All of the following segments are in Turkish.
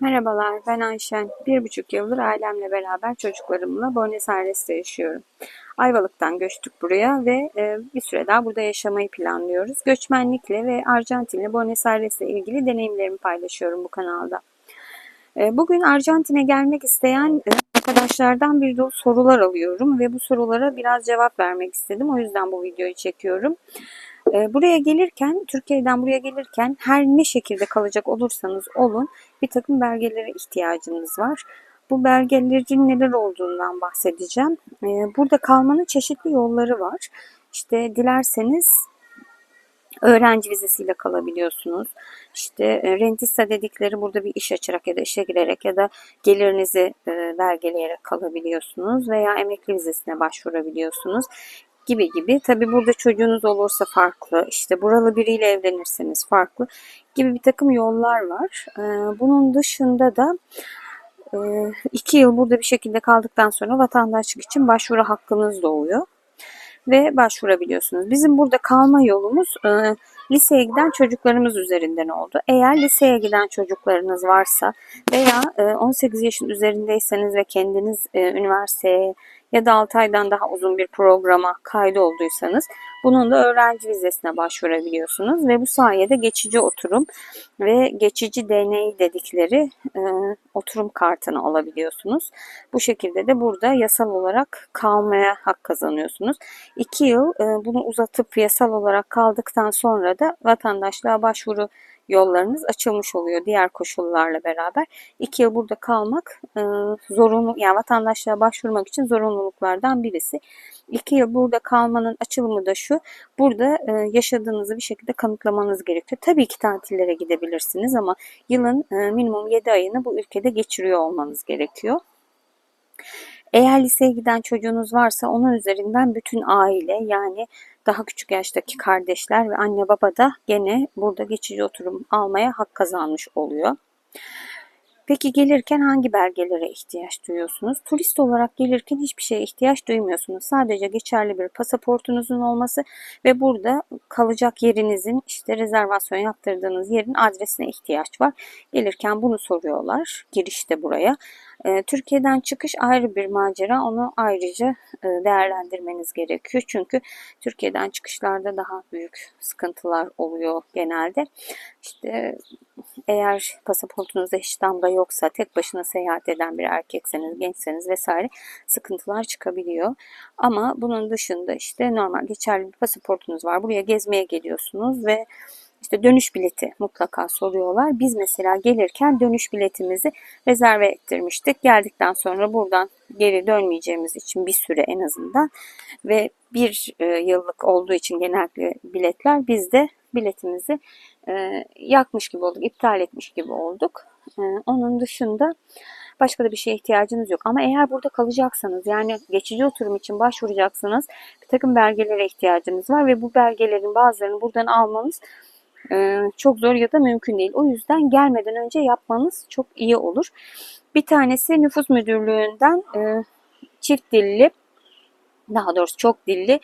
Merhabalar, ben Ayşen. Bir buçuk yıldır ailemle beraber çocuklarımla Buenos Aires'te yaşıyorum. Ayvalık'tan göçtük buraya ve e, bir süre daha burada yaşamayı planlıyoruz. Göçmenlikle ve Arjantin'le Buenos Aires'le ilgili deneyimlerimi paylaşıyorum bu kanalda. E, bugün Arjantin'e gelmek isteyen e, arkadaşlardan bir dolu sorular alıyorum ve bu sorulara biraz cevap vermek istedim. O yüzden bu videoyu çekiyorum. E, buraya gelirken, Türkiye'den buraya gelirken her ne şekilde kalacak olursanız olun bir takım belgelere ihtiyacınız var. Bu belgelerin neler olduğundan bahsedeceğim. E, burada kalmanın çeşitli yolları var. İşte dilerseniz öğrenci vizesiyle kalabiliyorsunuz. İşte e, rentista dedikleri burada bir iş açarak ya da işe girerek ya da gelirinizi e, belgeleyerek kalabiliyorsunuz veya emekli vizesine başvurabiliyorsunuz gibi gibi. Tabi burada çocuğunuz olursa farklı, işte buralı biriyle evlenirseniz farklı gibi bir takım yollar var. E, bunun dışında da iki yıl burada bir şekilde kaldıktan sonra vatandaşlık için başvuru hakkınız doğuyor ve başvurabiliyorsunuz. Bizim burada kalma yolumuz e, liseye giden çocuklarımız üzerinden oldu. Eğer liseye giden çocuklarınız varsa veya e, 18 yaşın üzerindeyseniz ve kendiniz e, üniversiteye ya da 6 aydan daha uzun bir programa kaydı olduysanız bunun da öğrenci vizesine başvurabiliyorsunuz ve bu sayede geçici oturum ve geçici deney dedikleri e, oturum kartını alabiliyorsunuz. Bu şekilde de burada yasal olarak kalmaya hak kazanıyorsunuz. 2 yıl e, bunu uzatıp yasal olarak kaldıktan sonra da vatandaşlığa başvuru yollarınız açılmış oluyor diğer koşullarla beraber. iki yıl burada kalmak e, zorunlu, yani vatandaşlığa başvurmak için zorunluluklardan birisi. İki yıl burada kalmanın açılımı da şu, burada e, yaşadığınızı bir şekilde kanıtlamanız gerekiyor. Tabii ki tatillere gidebilirsiniz ama yılın e, minimum 7 ayını bu ülkede geçiriyor olmanız gerekiyor. Eğer liseye giden çocuğunuz varsa onun üzerinden bütün aile yani daha küçük yaştaki kardeşler ve anne baba da gene burada geçici oturum almaya hak kazanmış oluyor. Peki gelirken hangi belgelere ihtiyaç duyuyorsunuz? Turist olarak gelirken hiçbir şeye ihtiyaç duymuyorsunuz. Sadece geçerli bir pasaportunuzun olması ve burada kalacak yerinizin işte rezervasyon yaptırdığınız yerin adresine ihtiyaç var. Gelirken bunu soruyorlar girişte buraya. Ee, Türkiye'den çıkış ayrı bir macera. Onu ayrıca e, değerlendirmeniz gerekiyor. Çünkü Türkiye'den çıkışlarda daha büyük sıkıntılar oluyor genelde. İşte eğer pasaportunuzda hiç damga yoksa, tek başına seyahat eden bir erkekseniz, gençseniz vesaire sıkıntılar çıkabiliyor. Ama bunun dışında işte normal geçerli bir pasaportunuz var. Buraya gezmeye geliyorsunuz ve işte dönüş bileti mutlaka soruyorlar. Biz mesela gelirken dönüş biletimizi rezerve ettirmiştik. Geldikten sonra buradan geri dönmeyeceğimiz için bir süre en azından ve bir e, yıllık olduğu için genellikle biletler biz de biletimizi e, yakmış gibi olduk, iptal etmiş gibi olduk. E, onun dışında başka da bir şeye ihtiyacınız yok. Ama eğer burada kalacaksanız yani geçici oturum için başvuracaksınız bir takım belgelere ihtiyacınız var ve bu belgelerin bazılarını buradan almanız çok zor ya da mümkün değil. O yüzden gelmeden önce yapmanız çok iyi olur. Bir tanesi nüfus müdürlüğünden e, çift dilli daha doğrusu çok dilli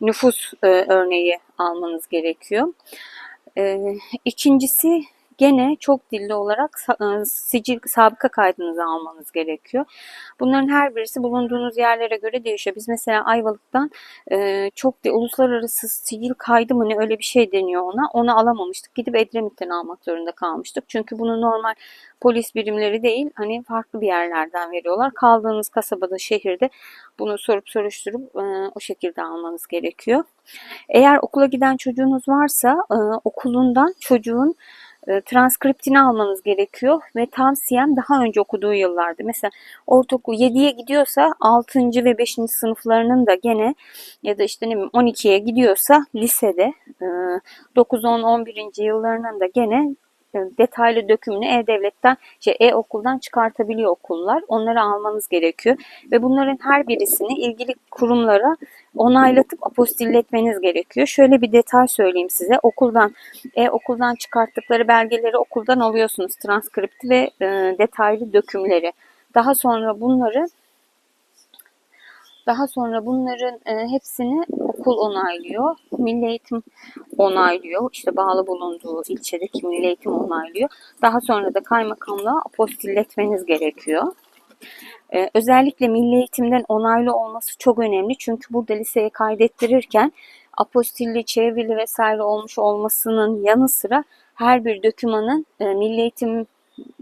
nüfus e, örneği almanız gerekiyor. E, ikincisi gene çok dilli olarak e, sicil sabıka kaydınızı almanız gerekiyor. Bunların her birisi bulunduğunuz yerlere göre değişiyor. Biz mesela Ayvalık'tan e, çok de, uluslararası sicil kaydı mı ne öyle bir şey deniyor ona. Onu alamamıştık. Gidip Edremit'ten almak zorunda kalmıştık. Çünkü bunu normal polis birimleri değil hani farklı bir yerlerden veriyorlar. Kaldığınız kasabada, şehirde bunu sorup soruşturup e, o şekilde almanız gerekiyor. Eğer okula giden çocuğunuz varsa okulundan çocuğun e, transkriptini almanız gerekiyor ve tavsiyem daha önce okuduğu yıllarda mesela ortaokul 7'ye gidiyorsa 6. ve 5. sınıflarının da gene ya da işte ne bileyim 12'ye gidiyorsa lisede 9 10 11. yıllarının da gene detaylı dökümünü e-devletten, şey, e-okuldan çıkartabiliyor okullar. Onları almanız gerekiyor. Ve bunların her birisini ilgili kurumlara onaylatıp apostilletmeniz gerekiyor. Şöyle bir detay söyleyeyim size. Okuldan, e-okuldan çıkarttıkları belgeleri okuldan alıyorsunuz. Transkripti ve e, detaylı dökümleri. Daha sonra bunları daha sonra bunların e, hepsini okul onaylıyor. Milli Eğitim onaylıyor. İşte bağlı bulunduğu ilçedeki Milli Eğitim onaylıyor. Daha sonra da kaymakamlığa apostilletmeniz gerekiyor. Ee, özellikle milli eğitimden onaylı olması çok önemli. Çünkü burada liseye kaydettirirken apostilli, çevrili vesaire olmuş olmasının yanı sıra her bir dokümanın e, milli eğitim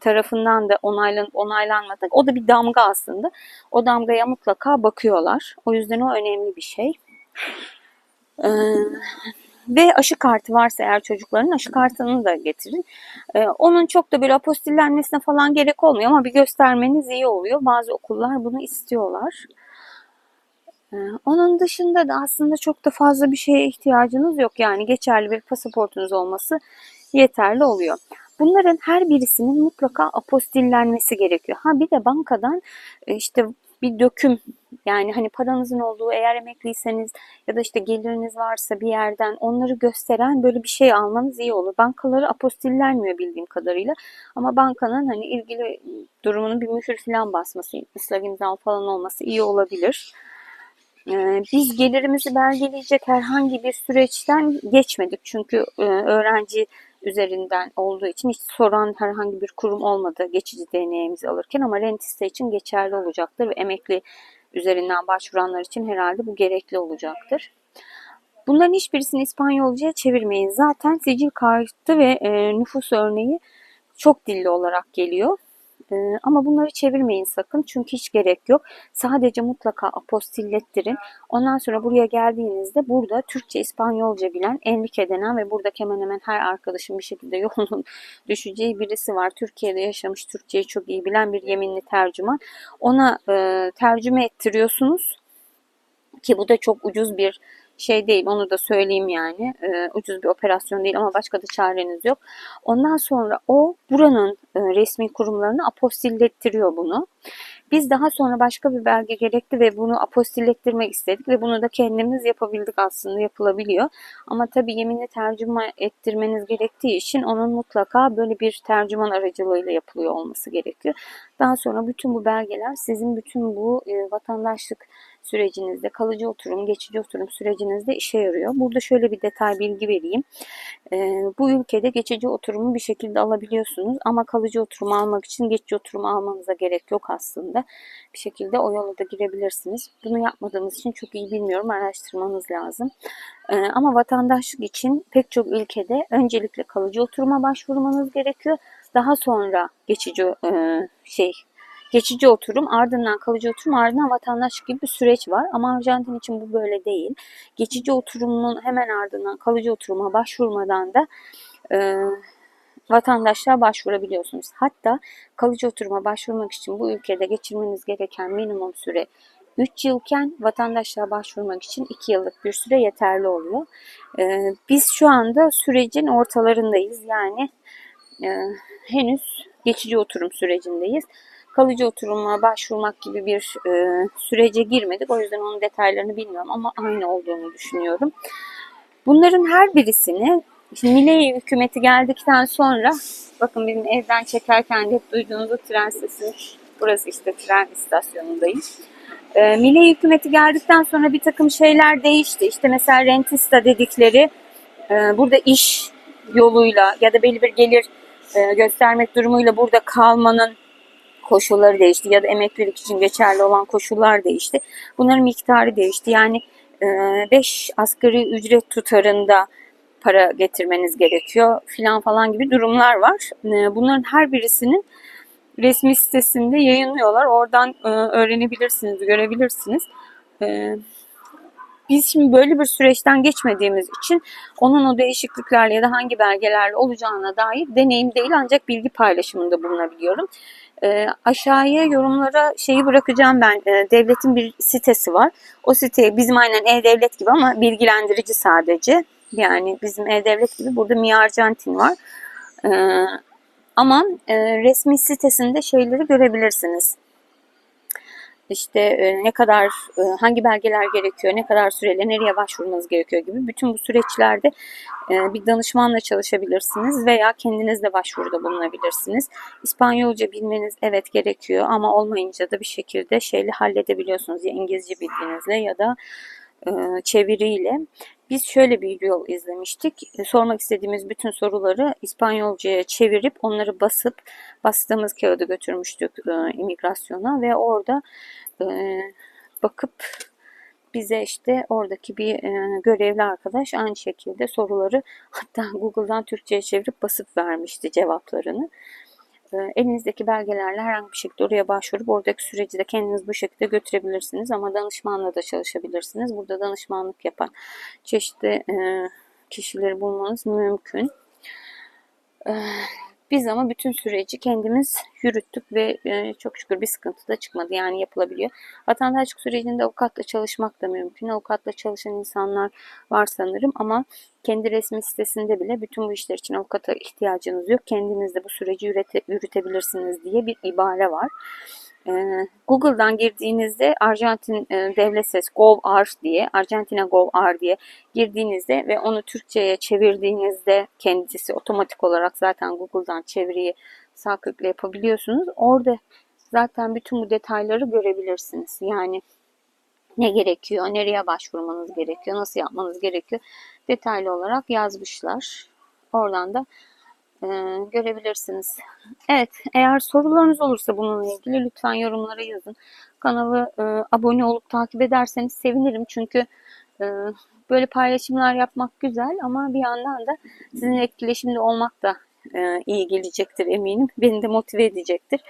tarafından da onaylanıp onaylanmadı. O da bir damga aslında. O damgaya mutlaka bakıyorlar. O yüzden o önemli bir şey. Ee, ve aşı kartı varsa eğer çocukların aşı kartını da getirin. Ee, onun çok da böyle apostillenmesine falan gerek olmuyor ama bir göstermeniz iyi oluyor. Bazı okullar bunu istiyorlar. Ee, onun dışında da aslında çok da fazla bir şeye ihtiyacınız yok. Yani geçerli bir pasaportunuz olması yeterli oluyor. Bunların her birisinin mutlaka apostillenmesi gerekiyor. Ha bir de bankadan e, işte bir döküm yani hani paranızın olduğu eğer emekliyseniz ya da işte geliriniz varsa bir yerden onları gösteren böyle bir şey almanız iyi olur. Bankaları apostillenmiyor bildiğim kadarıyla ama bankanın hani ilgili durumunun bir mühür falan basması, ıslak imza falan olması iyi olabilir. Ee, biz gelirimizi belgeleyecek herhangi bir süreçten geçmedik çünkü e, öğrenci üzerinden olduğu için hiç soran herhangi bir kurum olmadı geçici deneyimizi alırken ama rentiste için geçerli olacaktır ve emekli üzerinden başvuranlar için herhalde bu gerekli olacaktır. Bunların hiçbirisini İspanyolcaya çevirmeyin. Zaten sicil kartı ve e, nüfus örneği çok dilli olarak geliyor. Ee, ama bunları çevirmeyin sakın çünkü hiç gerek yok. Sadece mutlaka apostillettirin. Ondan sonra buraya geldiğinizde burada Türkçe, İspanyolca bilen, Enrique denen ve burada hemen hemen her arkadaşın bir şekilde yolunun düşeceği birisi var. Türkiye'de yaşamış, Türkçeyi çok iyi bilen bir yeminli tercüman. Ona e, tercüme ettiriyorsunuz ki bu da çok ucuz bir şey değil onu da söyleyeyim yani e, ucuz bir operasyon değil ama başka da çareniz yok. Ondan sonra o buranın e, resmi kurumlarını apostilletiriyor bunu. Biz daha sonra başka bir belge gerekti ve bunu apostillettirmek istedik ve bunu da kendimiz yapabildik aslında yapılabiliyor. Ama tabii yeminli tercüme ettirmeniz gerektiği için onun mutlaka böyle bir tercüman aracılığıyla yapılıyor olması gerekiyor. Daha sonra bütün bu belgeler sizin bütün bu e, vatandaşlık sürecinizde, kalıcı oturum, geçici oturum sürecinizde işe yarıyor. Burada şöyle bir detay bilgi vereyim. E, bu ülkede geçici oturumu bir şekilde alabiliyorsunuz ama kalıcı oturum almak için geçici oturum almanıza gerek yok aslında. Bir şekilde o yola da girebilirsiniz. Bunu yapmadığımız için çok iyi bilmiyorum. Araştırmanız lazım. E, ama vatandaşlık için pek çok ülkede öncelikle kalıcı oturuma başvurmanız gerekiyor. Daha sonra geçici e, şey geçici oturum, ardından kalıcı oturum, ardından vatandaşlık gibi bir süreç var. Ama Arjantin için bu böyle değil. Geçici oturumun hemen ardından kalıcı oturuma başvurmadan da e, vatandaşlığa başvurabiliyorsunuz. Hatta kalıcı oturuma başvurmak için bu ülkede geçirmeniz gereken minimum süre 3 yılken vatandaşlığa başvurmak için 2 yıllık bir süre yeterli oluyor. Ee, biz şu anda sürecin ortalarındayız. Yani e, henüz geçici oturum sürecindeyiz kalıcı oturuma başvurmak gibi bir e, sürece girmedik. O yüzden onun detaylarını bilmiyorum ama aynı olduğunu düşünüyorum. Bunların her birisini Şimdi Milei hükümeti geldikten sonra bakın benim evden çekerken hep duyduğunuz tren sesi burası işte tren istasyonundayım. E, Milei hükümeti geldikten sonra bir takım şeyler değişti. İşte mesela rentista dedikleri e, burada iş yoluyla ya da belli bir gelir e, göstermek durumuyla burada kalmanın koşulları değişti ya da emeklilik için geçerli olan koşullar değişti. Bunların miktarı değişti. Yani 5 e, asgari ücret tutarında para getirmeniz gerekiyor filan falan gibi durumlar var. E, bunların her birisinin resmi sitesinde yayınlıyorlar. Oradan e, öğrenebilirsiniz, görebilirsiniz. Biz şimdi böyle bir süreçten geçmediğimiz için onun o değişikliklerle ya da hangi belgelerle olacağına dair deneyim değil ancak bilgi paylaşımında bulunabiliyorum. E, aşağıya yorumlara şeyi bırakacağım ben. E, devletin bir sitesi var. O siteye bizim aynen e-devlet gibi ama bilgilendirici sadece. Yani bizim e-devlet gibi burada Mi Argentin var. E, ama e, resmi sitesinde şeyleri görebilirsiniz işte e, ne kadar e, hangi belgeler gerekiyor, ne kadar süreyle nereye başvurmanız gerekiyor gibi bütün bu süreçlerde e, bir danışmanla çalışabilirsiniz veya kendiniz de başvuruda bulunabilirsiniz. İspanyolca bilmeniz evet gerekiyor ama olmayınca da bir şekilde şeyle halledebiliyorsunuz ya İngilizce bildiğinizle ya da çeviriyle. Biz şöyle bir yol izlemiştik. E, Sormak istediğimiz bütün soruları İspanyolcaya çevirip onları basıp bastığımız kağıdı götürmüştük e, imigrasyona ve orada e, bakıp bize işte oradaki bir e, görevli arkadaş aynı şekilde soruları hatta Google'dan Türkçe'ye çevirip basıp vermişti cevaplarını. Elinizdeki belgelerle herhangi bir şekilde oraya başvurup oradaki süreci de kendiniz bu şekilde götürebilirsiniz ama danışmanla da çalışabilirsiniz. Burada danışmanlık yapan çeşitli kişileri bulmanız mümkün. Biz ama bütün süreci kendimiz yürüttük ve e, çok şükür bir sıkıntı da çıkmadı. Yani yapılabiliyor. Vatandaşlık sürecinde avukatla çalışmak da mümkün. Avukatla çalışan insanlar var sanırım ama kendi resmi sitesinde bile bütün bu işler için avukata ihtiyacınız yok. Kendiniz de bu süreci yürüte, yürütebilirsiniz diye bir ibare var. Ee, Google'dan girdiğinizde Arjantin e, devlet ses gov.ar diye, Arjantina gov.ar diye girdiğinizde ve onu Türkçe'ye çevirdiğinizde kendisi otomatik olarak zaten Google'dan çeviriyi sağ tıkla yapabiliyorsunuz. Orada zaten bütün bu detayları görebilirsiniz. Yani ne gerekiyor, nereye başvurmanız gerekiyor, nasıl yapmanız gerekiyor detaylı olarak yazmışlar. Oradan da e, görebilirsiniz. Evet, eğer sorularınız olursa bununla ilgili lütfen yorumlara yazın. Kanalı e, abone olup takip ederseniz sevinirim. Çünkü e, böyle paylaşımlar yapmak güzel ama bir yandan da sizinle etkileşimde olmak da e, iyi gelecektir eminim. Beni de motive edecektir.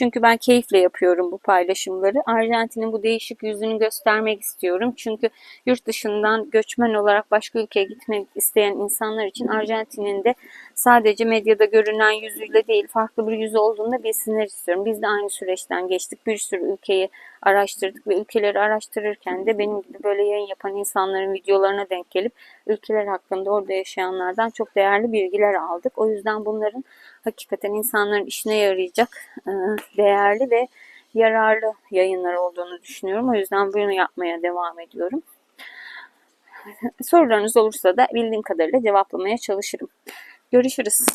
Çünkü ben keyifle yapıyorum bu paylaşımları. Arjantin'in bu değişik yüzünü göstermek istiyorum. Çünkü yurt dışından göçmen olarak başka ülkeye gitmek isteyen insanlar için Arjantin'in de sadece medyada görünen yüzüyle değil farklı bir yüzü olduğunu da bilsinler istiyorum. Biz de aynı süreçten geçtik. Bir sürü ülkeyi araştırdık ve ülkeleri araştırırken de benim gibi böyle yayın yapan insanların videolarına denk gelip ülkeler hakkında orada yaşayanlardan çok değerli bilgiler aldık. O yüzden bunların hakikaten insanların işine yarayacak e, değerli ve yararlı yayınlar olduğunu düşünüyorum. O yüzden bunu yapmaya devam ediyorum. Sorularınız olursa da bildiğim kadarıyla cevaplamaya çalışırım. Görüşürüz.